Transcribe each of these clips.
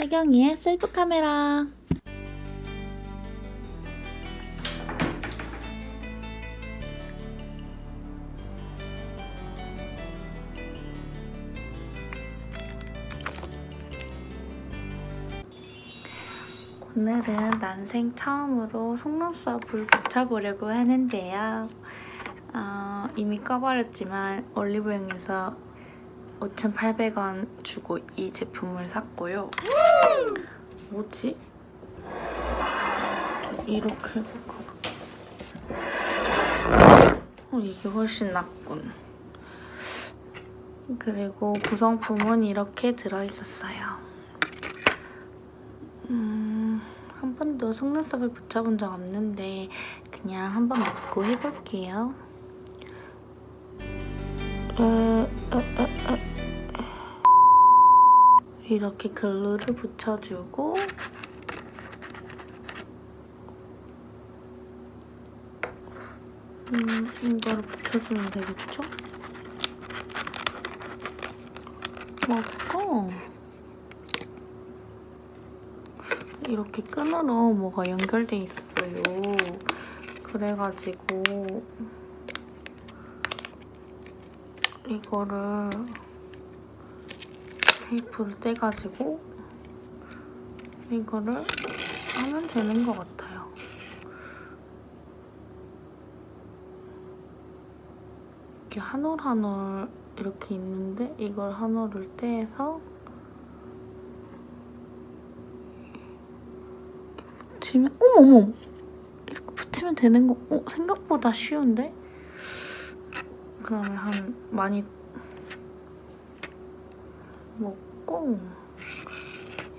혜경이의 셀프 카메라. 오늘은 난생 처음으로 속눈썹을 붙여보려고 하는데요. 어, 이미 꺼버렸지만 올리브영에서 5,800원 주고 이 제품을 샀고요. 뭐지? 이렇게 해볼까? 어, 이게 훨씬 낫군. 그리고 구성품은 이렇게 들어있었어요. 음, 한 번도 속눈썹을 붙여본 적 없는데 그냥 한번 믿고 해볼게요. 이렇게 글루를 붙여주고 음, 이거를 붙여주면 되겠죠? 맞고 이렇게 끈으로 뭐가 연결돼 있어요. 그래가지고 이거를 테이프를 떼가지고 이거를 하면 되는 것 같아요. 이렇게 한 올 한 올 이렇게 있는데 이걸 한 올을 떼서 붙이면 어머 어머 이렇게 붙이면 되는 거 어, 생각보다 쉬운데? 그러면 한 많이 먹고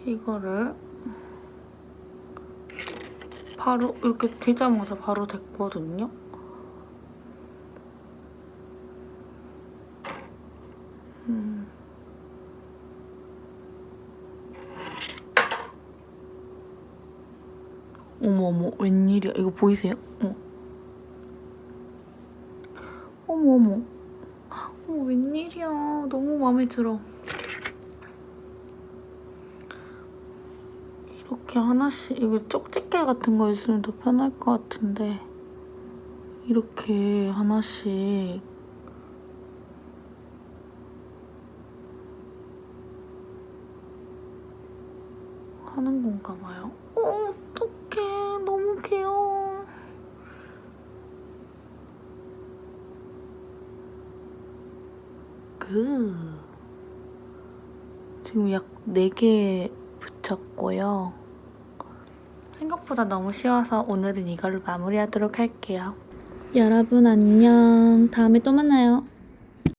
이거를 바로 이렇게 되자마자 바로 됐거든요. 음. 어머 어머 웬일이야 이거 보이세요? 어. 어머 어머 어머 웬일이야 너무 마음에 들어 이렇게 하나씩 이거 쪽집게 같은 거 있으면 더 편할 것 같은데 이렇게 하나씩. 하는 건가 봐요. 어 어떡해. 너무 귀여워. 그. 지금 약 4개 붙였고요 생각보다 너무 쉬워서 오늘은 이걸로 마무리하도록 할게요. 여러분 안녕. 다음에 또 만나요